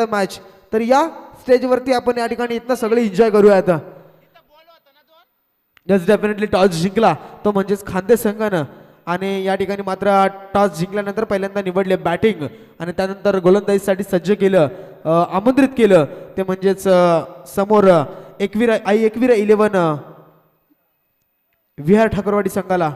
Match तर या स्टेजवरती आपण या ठिकाणी इथनं सगळे एन्जॉय करूया आता. डेफिनेटली टॉस जिंकला. तो म्हणजेच खांदे संघानं. आणि या ठिकाणी मात्र टॉस जिंकल्यानंतर पहिल्यांदा निवडले बॅटिंग आणि त्यानंतर गोलंदाजीसाठी सज्ज केलं आमंत्रित केलं. ते म्हणजेच समोर अं, एकवीरा आई एकवीरा इलेव्हन विहार ठाकरवाडी संघाला.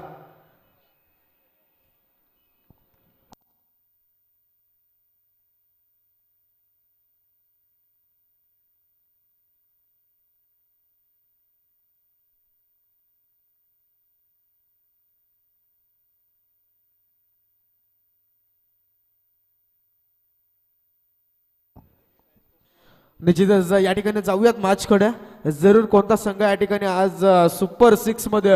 निश्चितच या ठिकाणी जाऊयात मॅचकडे जरूर कोणता संघ या ठिकाणी आज सुपर सिक्समध्ये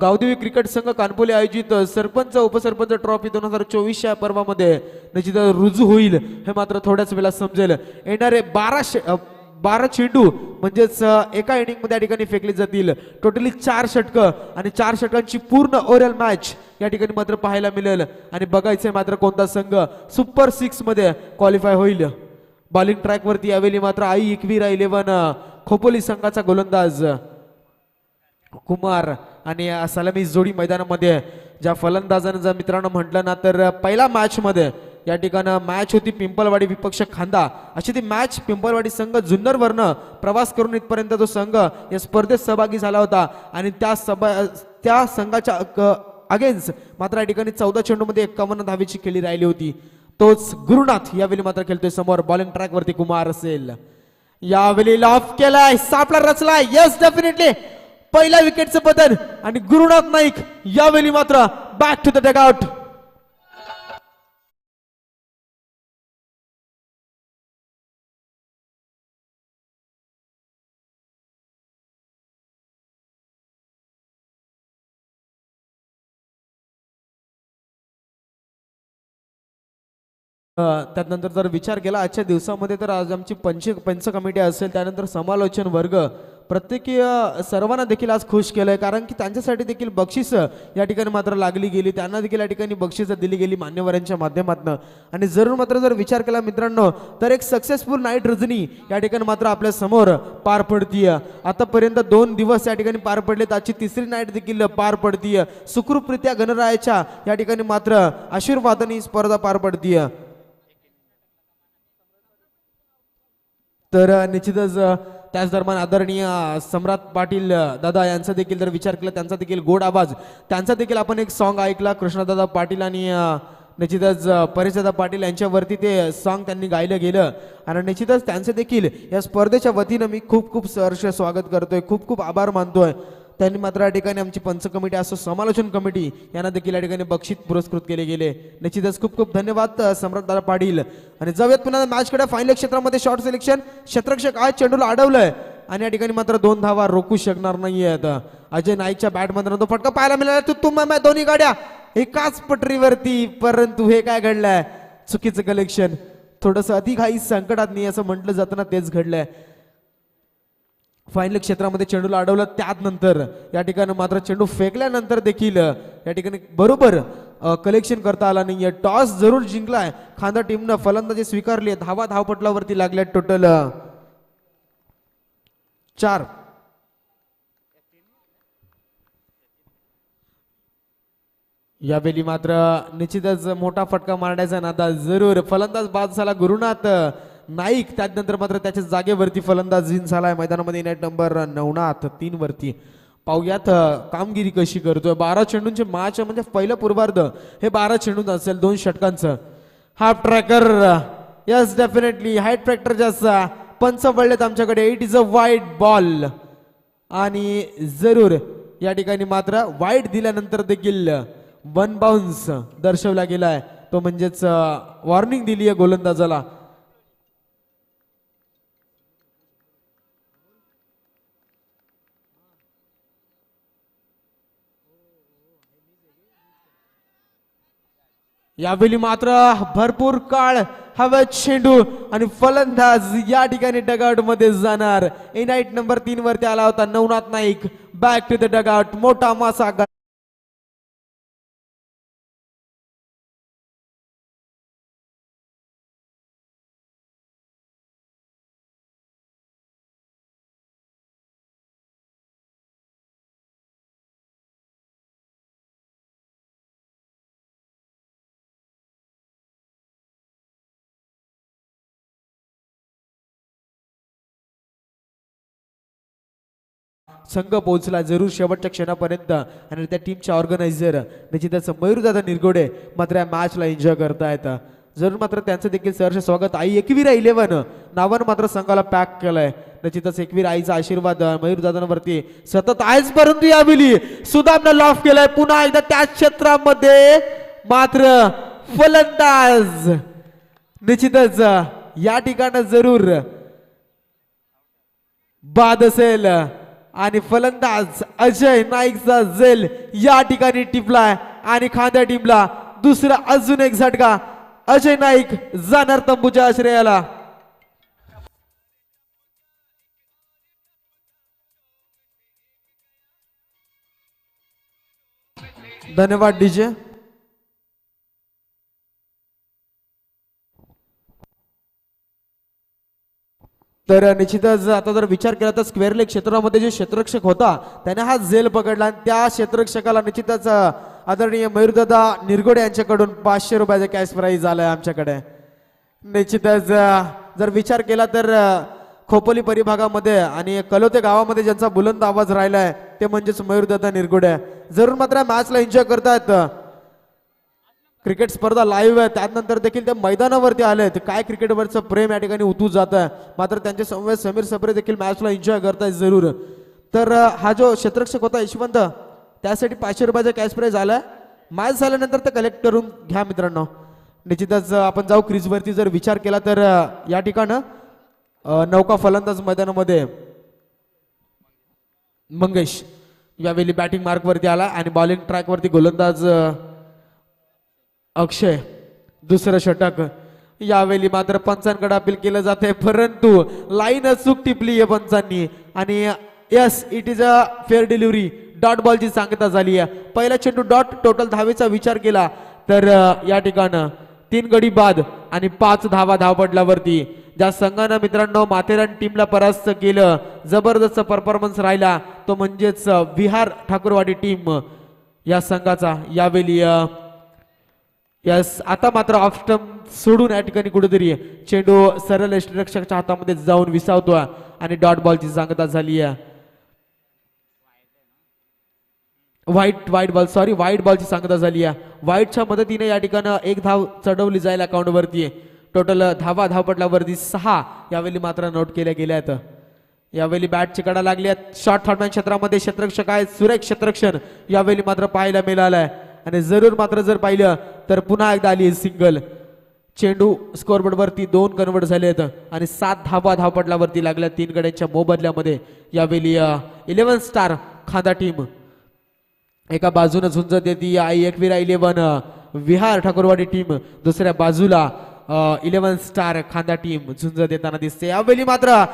गावदेवी क्रिकेट संघ कानपोली आयोजित सरपंच उपसरपंच ट्रॉफी दोन हजार चोवीस या पर्वामध्ये निश्चितच रुजू होईल हे मात्र थोड्याच वेळा समजेल. येणारे बारा शे- बारा चेंडू म्हणजेच एका इनिंगमध्ये या ठिकाणी फेकली जातील. टोटली चार षटकं आणि चार षटकांची पूर्ण ओव्हरऑल मॅच या ठिकाणी मात्र पाहायला मिळेल. आणि बघायचंय मात्र कोणता संघ सुपर सिक्समध्ये क्वालिफाय होईल. बॉलिंग ट्रॅकवरती यावेळी मात्र आई एकवीरा इलेव्हन खोपोली संघाचा गोलंदाज कुमार आणि सलामी जोडी मैदानामध्ये ज्या फलंदाजानं जर मित्रांनो म्हटलं ना तर पहिला मॅचमध्ये या ठिकाणं मॅच होती पिंपलवाडी विपक्ष खांदा. अशी ती मॅच पिंपलवाडी संघ जुन्नरवरनं प्रवास करून इथपर्यंत तो संघ या स्पर्धेत सहभागी झाला होता. आणि त्या सभा त्या संघाच्या अगेन्स्ट मात्र या ठिकाणी चौदा चेंडूमध्ये एकावन्न धावेची खेळी राहिली होती. तोच गुरुनाथ यावेळी मात्र खेळतोय समोर. बॉलिंग ट्रॅक वरती कुमार असेल. यावेळी लॉफ केलाय. सापला रचलाय. येस डेफिनेटली पहिल्या विकेटचं पतन आणि गुरुनाथ नाईक यावेळी मात्र बॅक टू द डगआउट त्यानंतर जर विचार केला आजच्या दिवसामध्ये तर आज आमची पंच पंच कमिटी असेल त्यानंतर समालोचन वर्ग प्रत्येकी सर्वांना देखील आज खुश केलंय कारण की त्यांच्यासाठी देखील बक्षीस या ठिकाणी मात्र लागली गेली त्यांना देखील या ठिकाणी बक्षीस दिली गेली मान्यवरांच्या माध्यमातून. आणि जरूर मात्र जर विचार केला मित्रांनो तर एक सक्सेसफुल नाईट रजनी या ठिकाणी मात्र आपल्यासमोर पार पडतीय. आतापर्यंत दोन दिवस या ठिकाणी पार पडलेत आजची तिसरी नाईट देखील पार पडतीय. सुखरूपरित्या गणरायाच्या या ठिकाणी मात्र आशीर्वादाने ही स्पर्धा पार पडतीय. तर निश्चितच त्याच दरम्यान आदरणीय सम्राट पाटील दादा यांचा देखील जर विचार केला त्यांचा देखील गोड आवाज त्यांचा देखील आपण एक सॉन्ग ऐकला कृष्णदादा पाटील आणि निश्चितच अ, परेशदादा पाटील यांच्यावरती ते सॉन्ग त्यांनी गायलं गेलं. आणि निश्चितच त्यांचं देखील या स्पर्धेच्या वतीनं मी खूप खूप सहर्ष स्वागत करतोय खूप खूप आभार मानतोय. त्यांनी मात्र या ठिकाणी आमची पंच कमिटी असो समालोचन कमिटी यांना देखील या ठिकाणी बक्षीस पुरस्कृत केले गेले. निश्चितच खूप खूप धन्यवाद सम्राट दादा पाटील. आणि जाऊयात पुन्हा मॅचकडे फायनल क्षेत्रामध्ये शॉर्ट सिलेक्शन क्षेत्रक्षक आज चेंडूला अडवलंय. आणि या ठिकाणी मात्र दोन धावा रोखू शकणार नाहीयेत. अजय नाईकच्या बॅटमधून तो फटका पाहायला मिळाला. तू तुम्हा दोन्ही गाड्या. एकाच पटरीवरती परंतु हे काय घडलंय? चुकीचं कलेक्शन थोडस काही संकटात नाही असं म्हटलं जातं ना तेच घडलंय. फायनल क्षेत्रामध्ये चेंडूला अडवलं त्यानंतर या ठिकाणी मात्र चेंडू फेकल्यानंतर देखील या ठिकाणी बरोबर कलेक्शन करता आला नाहीये. टॉस जरूर जिंकलाय. खांदा टीमनं फलंदाजी स्वीकारली. आहे. धावा धावपटलावरती लागल्या टोटल चार. यावेळी मात्र निश्चितच मोठा फटका मारण्याचा नादा जरूर. फलंदाज बाद झाला गुरुनाथ. नाईक त्यानंतर मात्र त्याच्या जागेवरती फलंदाज झाला झालाय. मैदानामध्ये नेट नंबर नवनाथ तीन वरती पाहुयात कामगिरी कशी करतोय? बारा चेंडूंचे माच म्हणजे पहिलं पूर्वार्ध. हे बारा चेंडूच असेल दोन षटकांचं. Half tracker yes definitely height tractor जास्त. पंच पडलेत आमच्याकडे. इट इज अ वाईट बॉल आणि जरूर या ठिकाणी मात्र वाईट दिल्यानंतर देखील वन बाउन्स दर्शवला गेलाय. तो म्हणजेच वॉर्निंग दिली आहे गोलंदाजाला. यावेळी मात्र भरपूर काळ हवेत शेंडू आणि फलंदाज या ठिकाणी डगआउटमध्ये जाणार. ए नाईट नंबर तीन वरती आला होता Navnath Naik. Back to the dugout मोठा मासा संघ पोहोचला जरूर शेवटच्या क्षणापर्यंत. आणि त्या टीमच्या ऑर्गनायझर निश्चितच मयूरदादा निरगोडे मात्र या मॅचला एन्जॉय करतायत. जरूर मात्र त्यांचं देखील सहर्ष स्वागत. आई एकवीरा इलेव्हन नावानं मात्र संघाला पॅक केलंय. निश्चितच एकवीर आईचा आशीर्वाद मयूर दादांवरती सतत आहेच परंतु यावेळी सुदामनं लॉफ केलाय. पुन्हा एकदा त्याच क्षेत्रामध्ये मात्र फलंदाज. निश्चितच या ठिकाण जरूर बाद असेल. आणि फलंदाज अजय नाईकचा झेल या ठिकाणी टिपलाय आणि खांद्या टीमला दुसरा अजून एक झटका. अजय नाईक जाणार तंबूच्या आश्रयाला. धन्यवाद डीजे. तर निश्चितच आता जर विचार केला तर स्क्वेअर लेग क्षेत्रामध्ये जे क्षेत्ररक्षक होता त्याने हा झेल पकडला आणि त्या क्षेत्ररक्षकाला निश्चितच आदरणीय मयूरदादा निरगोडे यांच्याकडून पाचशे रुपयाचा कॅश प्राईज आलाय आमच्याकडे. निश्चितच जर विचार केला तर खोपोली परिभागामध्ये आणि कलोते गावामध्ये ज्यांचा बुलंद आवाज राहिलाय ते म्हणजेच मयूरदादा निरगुडे. जरूर मात्र मॅचला एन्जॉय करतायत. क्रिकेट स्पर्धा लाईव्ह आहे. त्यानंतर देखील ते मैदानावरती आले आहेत काय क्रिकेटवरचं प्रेम या ठिकाणी उतू जात आहे मात्र त्यांचे संवेद समीर सबरे देखील मॅचला एन्जॉय करतायत जरूर. तर हा जो क्षेत्रक्षक होता यशवंत त्यासाठी पाचशे रुपयाचा कॅश प्राईज आला मॅच झाल्यानंतर ते कलेक्ट करून घ्या मित्रांनो. निश्चितच आपण जाऊ क्रीजवरती. जर विचार केला तर या ठिकाणं नौका फलंदाज मैदानामध्ये मंगेश यावेळी बॅटिंग मार्कवरती आला आणि बॉलिंग ट्रॅकवरती गोलंदाज अक्षय दुसरं षटक. यावेळी मात्र पंचांकडे अपील केलं जात आहे परंतु लाईन चूक टिपली आहे पंचांनी. आणि yes it is a fair delivery dot बॉलची सांगता झाली आहे. पहिला चेंडू डॉट टोटल धावेचा विचार केला तर या ठिकाणं तीन गडी बाद आणि पाच धावा धावपटल्यावरती ज्या संघानं मित्रांनो माथेरान टीमला परास्त केलं जबरदस्त परफॉर्मन्स राहिला तो म्हणजेच विहार ठाकूरवाडी टीम या संघाचा यावेळी यस आता मात्र ऑफ सोडून या ठिकाणी कुठेतरी चेंडू सरळ यष्टिरक्षकाच्या हातामध्ये जाऊन विसावतोय आणि डॉट बॉलची सांगता झाली आहे. White white ball sorry white बॉलची सांगता झाली आहे. व्हाईटच्या मदतीने या ठिकाणं एक धाव चढवली जाईल अकाउंटवरती टोटल धावा धावपटल्यावरती सहा यावेळी मात्र नोट केल्या गेल्या आहेत. यावेळी बॅटची कडा लागली आहेत. शॉर्ट थॉटमॅन क्षेत्रामध्ये क्षेत्ररक्षक आहेत. सुरेख क्षेत्ररक्षण यावेळी मात्र पाहायला मिळालाय. आणि जरूर मात्र जर पाहिलं तर पुन्हा एकदा आली सिंगल चेंडू स्कोअरबोर्डवरती दोन कन्वर्ट झाले आहेत आणि सात धावा धावपटल्यावरती लागल्या तीन गड्यांच्या मोबदल्यामध्ये. यावेळी इलेव्हन स्टार खांदा टीम एका बाजूनं झुंज देती आई एकविरा इलेव्हन विहार ठाकूरवाडी टीम दुसऱ्या बाजूला इलेव्हन स्टार खांदा टीम झुंज देताना दिसते. यावेळी मात्र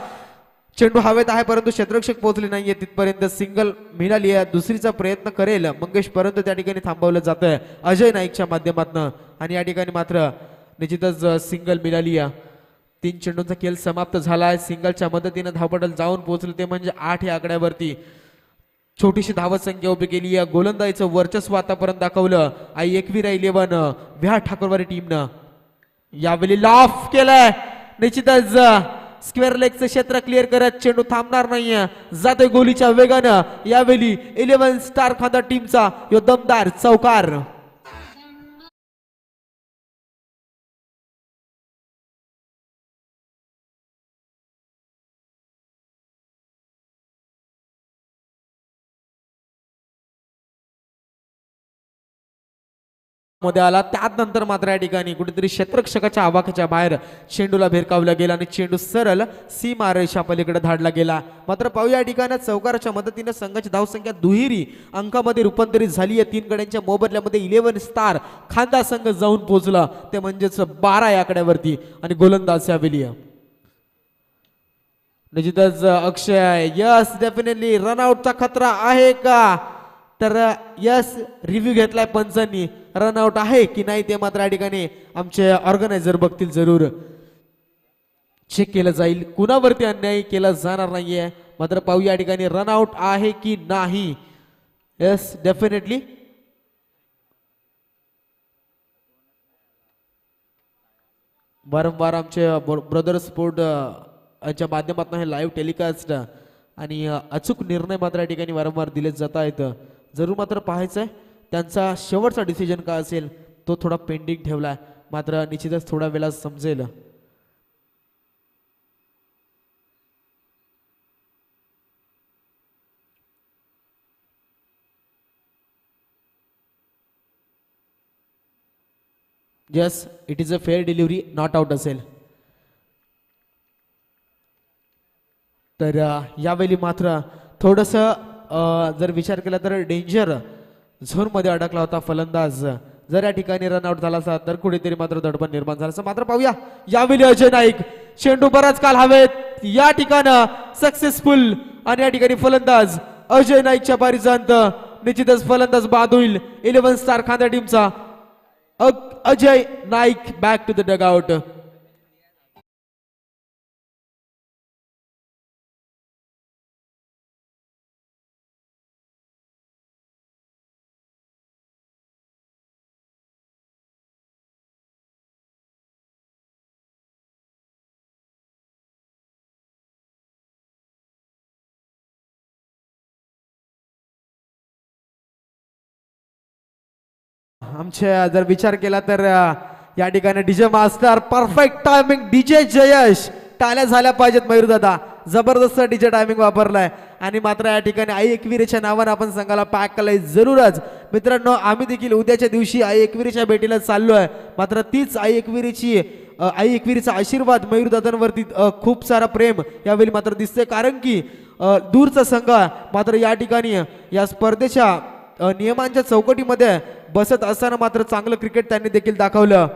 चेंडू हवेत आहे परंतु क्षेत्ररक्षक पोहोचले नाहीये. तिथपर्यंत सिंगल मिळाली आहे. दुसरीचा प्रयत्न करेल. मंगेश परंतु त्या ठिकाणी थांबवलं जातंय. अजय नाईकच्या माध्यमातून. आणि या ठिकाणी मात्र निश्चितच सिंगल मिळाली आहे. तीन चेंडूंचा खेळ समाप्त झाला आहे सिंगलच्या मदतीनं धावपटल जाऊन पोहोचले. ते म्हणजे आठ या आकड्यावरती. छोटीशी धावसंख्या उभी केली आहे. गोलंदाजीचं वर्चस्व आतापर्यंत दाखवलं. आई एकविरा इलेव्हन. व्या ठाकूरवारी टीमनं. यावेळी लाफ केलाय. निश्चितच स्क्वेअर लेगचं क्षेत्र क्लिअर करत चेंडू थांबणार नाहीये. जातोय गोलीच्या वेगानं. यावेळी इलेव्हन स्टार खांदा टीमचा यो दमदार चौकार. मध्ये आला. त्यानंतर मात्र या ठिकाणी कुठेतरी क्षेत्रक्षकाच्या आवाक्याच्या बाहेर चेंडूला भिरकावला गेला आणि चेंडू सरळ सी रेषा पलीकडे धाडला गेला. मात्र पाहू या ठिकाणी चौकाराच्या मदतीने संघाची धावसंख्या दुहेरी अंकामध्ये रूपांतरित झाली आहे. तीन गड्यांच्या मोबदल्यामध्ये इलेव्हन स्टार खांदा संघ जाऊन पोहोचला. ते म्हणजेच बारा या आकड्यावरती आणि गोलंदाज यावेळी निश्चितच अक्षय यस डेफिनेटली रनआउटचा खतरा आहे का? तर यस रिव्ह्यू घेतलाय पंचांनी. रनआउट आहे की नाही ते मात्र या ठिकाणी आमचे ऑर्गनायझर बघतील जरूर. चेक केलं जाईल. कुणावरती अन्याय केला जाणार नाहीये. मात्र पाहू या ठिकाणी रनआउट आहे की नाही. यस डेफिनेटली वारंवार आमचे ब्रदर स्पोर्ट यांच्या माध्यमातून हे लाईव्ह टेलिकास्ट आणि अचूक निर्णय मात्र या ठिकाणी वारंवार दिले जात आहेत. जरूर मात्र पाहायचं आहे त्यांचा शेवटचा डिसिजन काय असेल तो थोडा पेंडिंग ठेवला आहे मात्र निश्चितच थोड्या वेळा समजेल. Yes it is a fair delivery not out असेल. तर यावेळी मात्र थोडंसं जर विचार केला तर डेंजर झोनमध्ये अडकला होता फलंदाज. जर या ठिकाणी रन आउट झाला असता तर कुठेतरी मात्र दडपण निर्माण झालं असं मात्र पाहूया. यावेळी अजय नाईक चेंडू बराच काल हवेत. या ठिकाणं सक्सेसफुल आणि या ठिकाणी फलंदाज अजय नाईकच्या पारिजांत निश्चितच फलंदाज बाद होईल इलेव्हन स्टार खांदा टीमचा Ajay Naik back to the dug आमच्या जर विचार केला तर या ठिकाणी DJ master perfect timing DJ Jayesh टाळ्या झाल्या पाहिजेत मयूर दादा. जबरदस्त डीजे टायमिंग वापरलाय. आणि मात्र या ठिकाणी आई एकविरीच्या नावानं आपण संघाला पॅक केलंय जरूरच. मित्रांनो आम्ही देखील उद्याच्या दिवशी आई एकविरीच्या भेटीला चाललो आहे मात्र तीच आई एकविरीची आई एकविरीचा आशीर्वाद मयूर दादांवरती खूप सारा प्रेम यावेळी मात्र दिसतंय. कारण की दूरचा संघ मात्र या ठिकाणी या स्पर्धेच्या नियमांच्या चौकटीमध्ये बसत असताना मात्र चांगलं क्रिकेट त्यांनी देखील दाखवलं.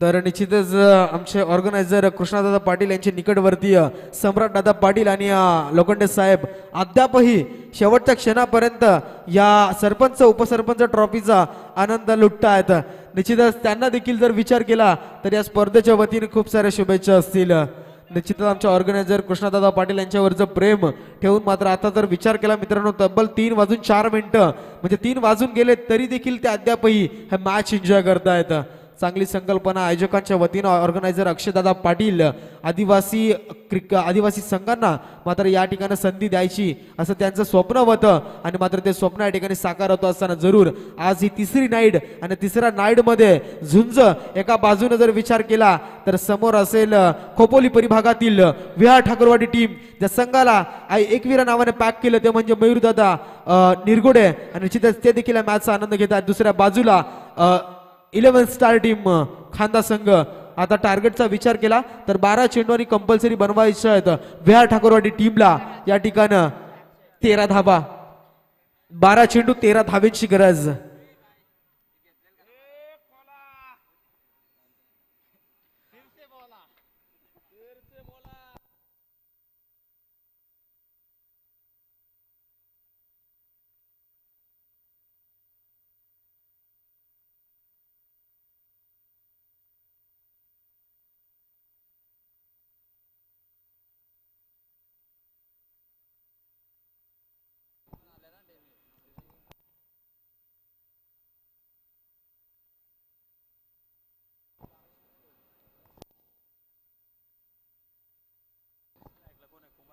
तर निश्चितच आमचे ऑर्गनायझर कृष्णादादा पाटील यांचे निकटवर्तीय सम्राट दादा पाटील आणि लोखंडे साहेब अद्यापही शेवटच्या क्षणापर्यंत या सरपंच उपसरपंच ट्रॉफीचा आनंद लुटतायत निश्चितच त्यांना देखील जर विचार केला तर या स्पर्धेच्या वतीने खूप साऱ्या शुभेच्छा असतील. निश्चितच आमच्या ऑर्गनायझर कृष्णदादा पाटील यांच्यावरचं प्रेम ठेवून मात्र आता जर विचार केला मित्रांनो तब्बल तीन वाजून चार मिनिटं म्हणजे तीन वाजून गेले तरी देखील ते अद्यापही हे मॅच एन्जॉय करतायत. चांगली संकल्पना आयोजकांच्या वतीनं ऑर्गनायझर अक्षयदादा पाटील आदिवासी क्रिक आदिवासी संघांना मात्र या ठिकाणी संधी द्यायची असं त्यांचं स्वप्न होतं. आणि मात्र ते स्वप्न या ठिकाणी साकार होतं असताना जरूर आज ही तिसरी नाईट आणि तिसऱ्या नाईटमध्ये झुंज एका बाजूने जर विचार केला तर समोर असेल खोपोली परिभागातील विहार ठाकूरवाडी टीम. ज्या संघाला आई एकवीरा नावाने पॅक केलं ते म्हणजे मयूरदादा निरगुडे. आणि निश्चितच ते देखील मॅचचा आनंद घेतात. दुसऱ्या बाजूला इलेव्हन स्टार टीम खांदा संघ. आता टार्गेटचा विचार केला तर बारा चेंडू आणि कंपल्सरी बनवायचं आहेत. विहार ठाकूरवाडी टीमला या ठिकाणं तेरा धाबा बारा चेंडू तेरा धावेची गरज.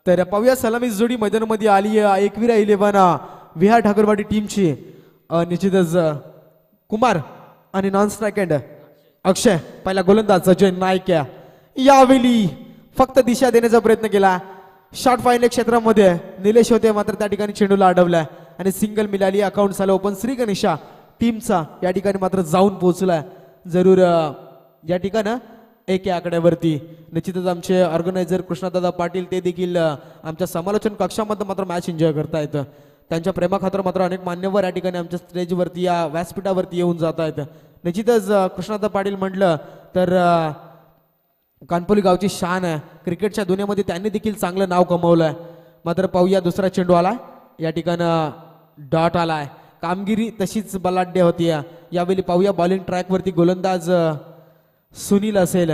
तर पाहूया सलामी जोडी मैदानामध्ये आली आहे. एकविरा इलेव्हन. विहार ठाकरवाडी टीमची. निश्चितच कुमार आणि नॉन स्ट्राईक एंड अक्षय पहिला गोलंदाज अजय नाईक यावेळी फक्त दिशा देण्याचा प्रयत्न केला. शॉर्ट फायनल क्षेत्रामध्ये निलेश होते मात्र त्या ठिकाणी चेंडूला अडवलाय आणि सिंगल मिळाली अकाउंट झालं ओपन श्री गणेशा टीमचा या ठिकाणी मात्र जाऊन पोहोचलाय. जरूर या ठिकाणं एक या आकड्यावरती. निश्चितच आमचे ऑर्गनायझर कृष्णादादा पाटील ते देखील आमच्या समालोचन कक्षामध्ये मात्र मॅच एन्जॉय करतायत. त्यांच्या प्रेमाखातर मात्र अनेक मान्यवर या ठिकाणी आमच्या स्टेजवरती या व्यासपीठावरती येऊन जात आहेत निश्चितच कृष्णादा पाटील म्हटलं तर कानपोली गावची शान आहे. क्रिकेटच्या दुनियेमध्ये त्यांनी देखील चांगलं नाव कमवलं आहे मात्र पाहूया दुसरा चेंडू आला या ठिकाणं डॉट आलाय. कामगिरी तशीच बलाढ्य होती या- यावेळी पाहूया बॉलिंग ट्रॅकवरती गोलंदाज सुनील असेल.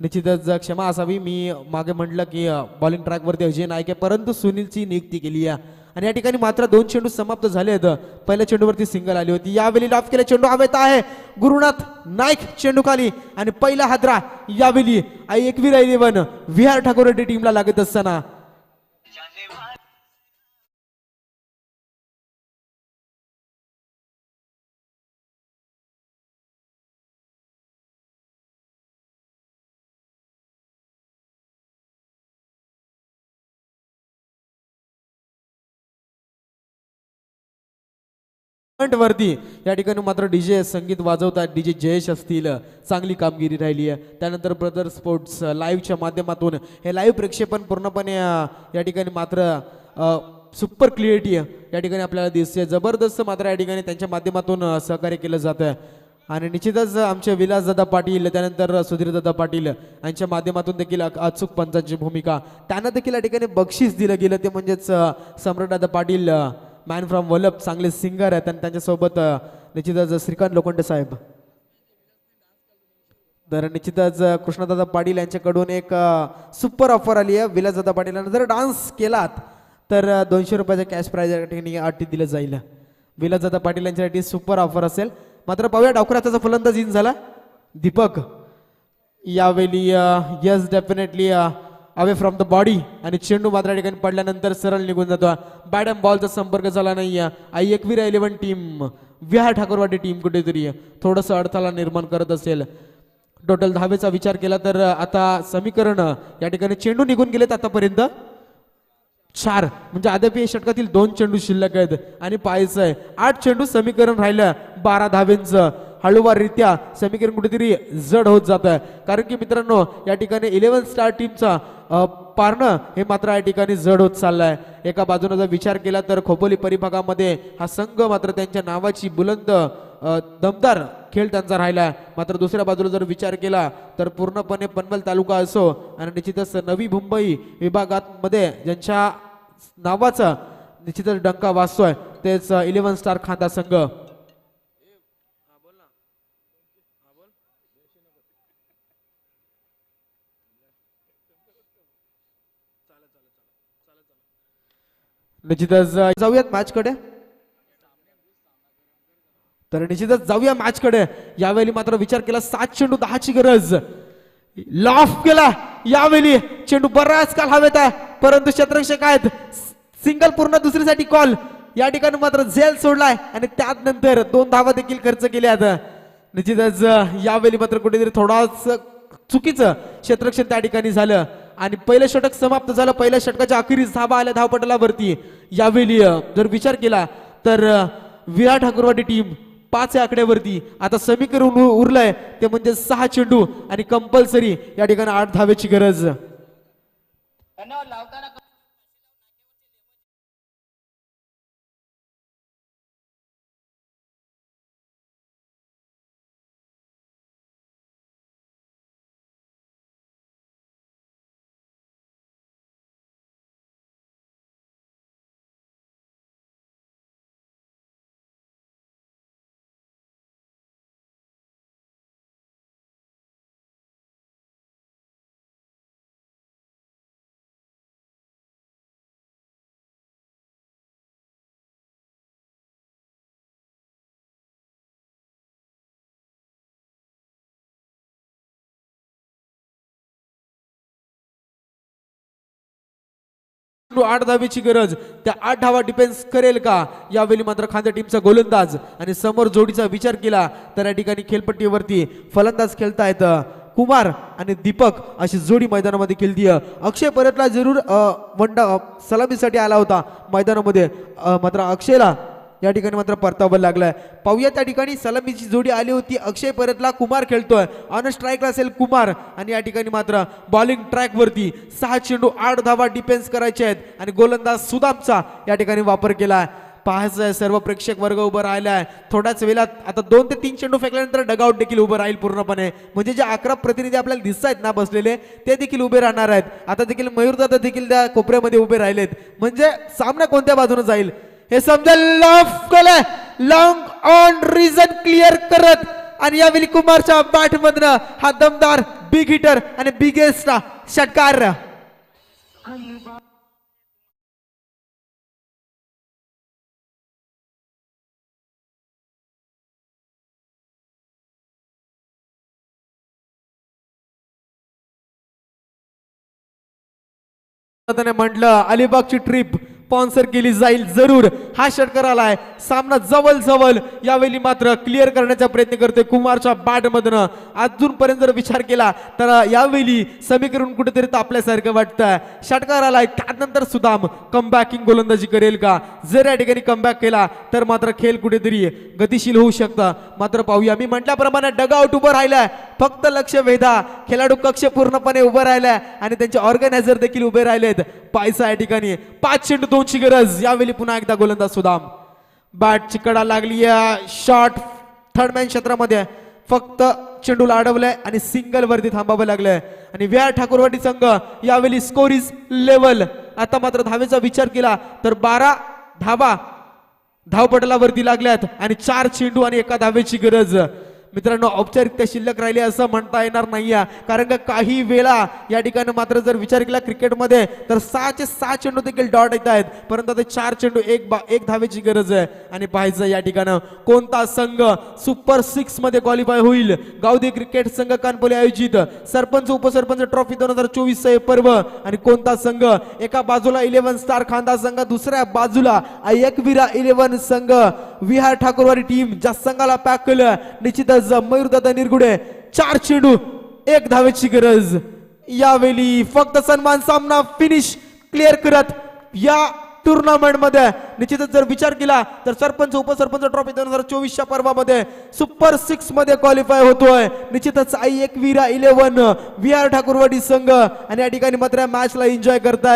निश्चितच क्षमा असावी. मी मागे म्हटलं की बॉलिंग ट्रॅकवरती अजय नाईक आहे. परंतु सुनीलची नियुक्ती केली आहे. आणि या ठिकाणी मात्र दोन चेंडू समाप्त झाले आहेत. पहिल्या चेंडूवरती सिंगल आली होती. यावेळी लाफ केला चेंडू हवेत आहे. गुरुनाथ नाईक चेंडू खाली आणि पहिला हादरा यावेळी. आई एकवीर इलेव्हन. विहार ठाकूर टीमला लागत असताना. वरती. या ठिकाणी मात्र डीजे संगीत वाजवतात. डीजे जयेश असतील चांगली कामगिरी राहिली आहे. त्यानंतर ब्रदर स्पोर्ट्स लाईव्हच्या माध्यमातून. हे लाईव्ह प्रक्षेपण पूर्णपणे या ठिकाणी मात्र सुपर क्लिअरिटी या ठिकाणी आपल्याला दिसते जबरदस्त मात्र या ठिकाणी त्यांच्या माध्यमातून सहकार्य केलं जातं आणि निश्चितच आमचे विलासदादा पाटील त्यानंतर सुधीरदादा पाटील यांच्या माध्यमातून देखील अचूक पंचांची भूमिका. त्यांना देखील या ठिकाणी बक्षीस दिलं गेलं. ते म्हणजेच सम्राटदादा पाटील मॅन फ्रॉम वलप चांगले सिंगर आहेत आणि त्यांच्यासोबत निश्चितच श्रीकांत लोखंडे साहेब. तर निश्चितच कृष्णदादा पाटील यांच्याकडून एक सुपर ऑफर आली आहे. विलासदादा पाटील यांना जर डान्स केलात तर दोनशे रुपयाच्या कॅश प्राईज या ठिकाणी अटी दिलं जाईल. विलासदादा पाटील यांच्यासाठी सुपर ऑफर असेल. मात्र पाहूया डावखुराचा फलंदाज इन झाला दीपक. यावेळी yes definitely away from the body आणि चेंडू मात्र ठिकाणी पडल्यानंतर सरळ निघून जातो. बॅट अँड बॉलचा संपर्क झाला नाही Aai Ekvira eleven team Vihar Thakurwadi team कुठेतरी थोडंसं अडथळा निर्माण करत असेल. टोटल धावेचा विचार केला तर आता समीकरण या ठिकाणी चेंडू निघून गेलेत आतापर्यंत. चार. म्हणजे अद्याप या षटकातील दोन चेंडू शिल्लक आहेत. आणि पाहायचं आहे आठ चेंडू समीकरण राहिलं. बारा धावेंचं हळूवाररित्या समीकरण कुठेतरी जड होत जात आहे कारण की मित्रांनो या ठिकाणी इलेव्हन स्टार टीमचा पारणं हे मात्र या ठिकाणी जड होत चाललंय. एका बाजूने जर विचार केला तर खोपोली परिभागामध्ये हा संघ मात्र त्यांच्या नावाची बुलंद दमदार खेळ त्यांचा राहिला मात्र दुसऱ्या बाजूला जर विचार केला तर पूर्णपणे पनवेल तालुका असो आणि निश्चितच नवी मुंबई विभागात मध्ये ज्यांच्या नावाचा निश्चितच डंका वाचतोय तेच इलेव्हन स्टार खांदा संघ. म्हणजे निश्चितच जाऊयात मॅच कडे तर निश्चितच जाऊया मॅच कडे यावेळी मात्र विचार केला सात चेंडू दहाची गरज. लॉफ केला यावेळी. चेंडू बराच काल हवेत आहे. परंतु क्षेत्ररक्षक आहेत. सिंगल पूर्ण दुसरीसाठी कॉल. या ठिकाणी मात्र झेल सोडलाय. आणि त्यानंतर दोन धावा देखील खर्च केल्यात निश्चितच यावेळी मात्र कुठेतरी थोडाच चुकीचं क्षेत्रक्षण त्या ठिकाणी झालं. आणि पहिलं षटक समाप्त झालं. पहिल्या षटकाच्या अखेरीस धाबा आल्या धावपटलावरती. यावेळी जर विचार केला तर विराट ठाकूरवाडी टीम पाच या आकड्यावरती. आता समीकरण उरलंय. ते म्हणजे सहा चेंडू आणि कंपल्सरी या ठिकाणी आठ धावेची गरज. चेंडू आठ धावीची गरज? त्या आठ धावा डिफेन्स करेल का? यावेळी मात्र खांद्या टीमचा गोलंदाज आणि समोर जोडीचा विचार केला तर या ठिकाणी खेळपट्टीवरती फलंदाज खेळतायत कुमार आणि दीपक अशी जोडी मैदानामध्ये खेळती अक्षय परतला जरूर वंडा सलामीसाठी आला होता मैदानामध्ये. मात्र अक्षयला या ठिकाणी मात्र परतावा लागलाय. पाहूया त्या ठिकाणी सलामीची जोडी आली होती. अक्षय परतला कुमार खेळतोय. ऑन स्ट्राईकला असेल कुमार. आणि या ठिकाणी मात्र बॉलिंग ट्रॅक वरती सहा चेंडू आठ धावा डिफेन्स करायचे आहेत. आणि गोलंदाज सुदामचा या ठिकाणी वापर केलाय. पाहायचं आहे सर्व प्रेक्षक वर्ग उभं राहिला आहे थोड्याच वेळात आता दोन ते तीन चेंडू फेकल्यानंतर डगआउट देखील उभं राहील पूर्णपणे. म्हणजे जे अकरा प्रतिनिधी आपल्याला दिसत आहेत ना बसलेले ते देखील उभे राहणार आहेत. आता देखील मयूरदादा देखील त्या कोपऱ्यामध्ये उभे राहिलेत. म्हणजे सामना कोणत्या बाजूने जाईल? हे समजा लाफ केलं लॉंग ऑन रिझन क्लिअर करत. आणि यावेळी कुमारच्या बॅट मधन हा दमदार बिग हिटर आणि बिगेस्ट षटकार. म्हटलं अलिबागची ट्रिप स्पॉन्सर केली जाईल जरूर. हा षटकर आलाय. सामना जवळ जवळ यावेळी मात्र क्लिअर करण्याचा प्रयत्न करतोय कुमारच्या बॅटमधनं अजूनपर्यंत जर विचार केला तर यावेळी समीकरण कुठेतरी तापल्यासारखं वाटतंय. षटकार आलाय त्यानंतर सुदाम कमबॅकिंग गोलंदाजी करेल का? जर या ठिकाणी कमबॅक केला तर मात्र खेळ कुठेतरी गतिशील होऊ शकतं. मात्र पाहूया. मी म्हटल्याप्रमाणे डगआउट उभं राहिलाय. फक्त लक्ष वेधा. खेळाडू कक्ष पूर्णपणे उभं राहिलाय आणि त्यांचे ऑर्गनायझर देखील उभे राहिलेत. पायसा या ठिकाणी. पाच चेंडू दोनची गरज यावेळी पुन्हा एकदा गोलंदाज सुदाम. बॅट कडा लागली शॉट थर्ड मॅन क्षेत्रामध्ये फक्त चेंडूला अडवलंय आणि सिंगल वरती थांबावं लागलंय. आणि व्या ठाकूरवाडी संघ यावेळी स्कोर इज लेवल आता मात्र धावेचा विचार केला तर बारा धावा धावपटलावरती लागल्यात आणि चार चेंडू आणि एका धावेची गरज. मित्रांनो औपचारिकता शिल्लक राहिली असं म्हणता येणार नाहीये. कारण का काही वेळा या ठिकाणी मात्र जर विचार केला क्रिकेटमध्ये तर सहाचे सहा चेंडू देखील डॉट येत आहेत. परंतु आता चार चेंडू एक बा एक धावेची गरज आहे. आणि पाहायचं या ठिकाणं कोणता संघ सुपर सिक्समध्ये क्वालिफाय होईल? गावदी क्रिकेट संघ कानपोली आयोजित. सरपंच उपसरपंच ट्रॉफी दोन हजार चोवीस हे पर्व. आणि कोणता संघ? एका बाजूला इलेव्हन स्टार खांदा संघ दुसऱ्या बाजूला एकविरा इलेव्हन संघ. विहार ठाकूरवारी टीम ज्या संघाला पॅक केलं निश्चितच मयूरदादा निरगुडे चार चेंडू एक धावेची गरज. यावेळी फक्त सन्मान सामना फिनिश क्लिअर करत या टुर्नामेंटमध्ये निश्चितच जर विचार केला तर सरपंच उपसरपंच ट्रॉफी दोन हजार चोवीसच्या पर्वामध्ये सुपर सिक्समध्ये क्वालिफाय होतोय. निश्चितच Aai Ekvira eleven Vihar R Thakurwadi संघ. आणि या ठिकाणी मात्र मॅचला एन्जॉय करताय.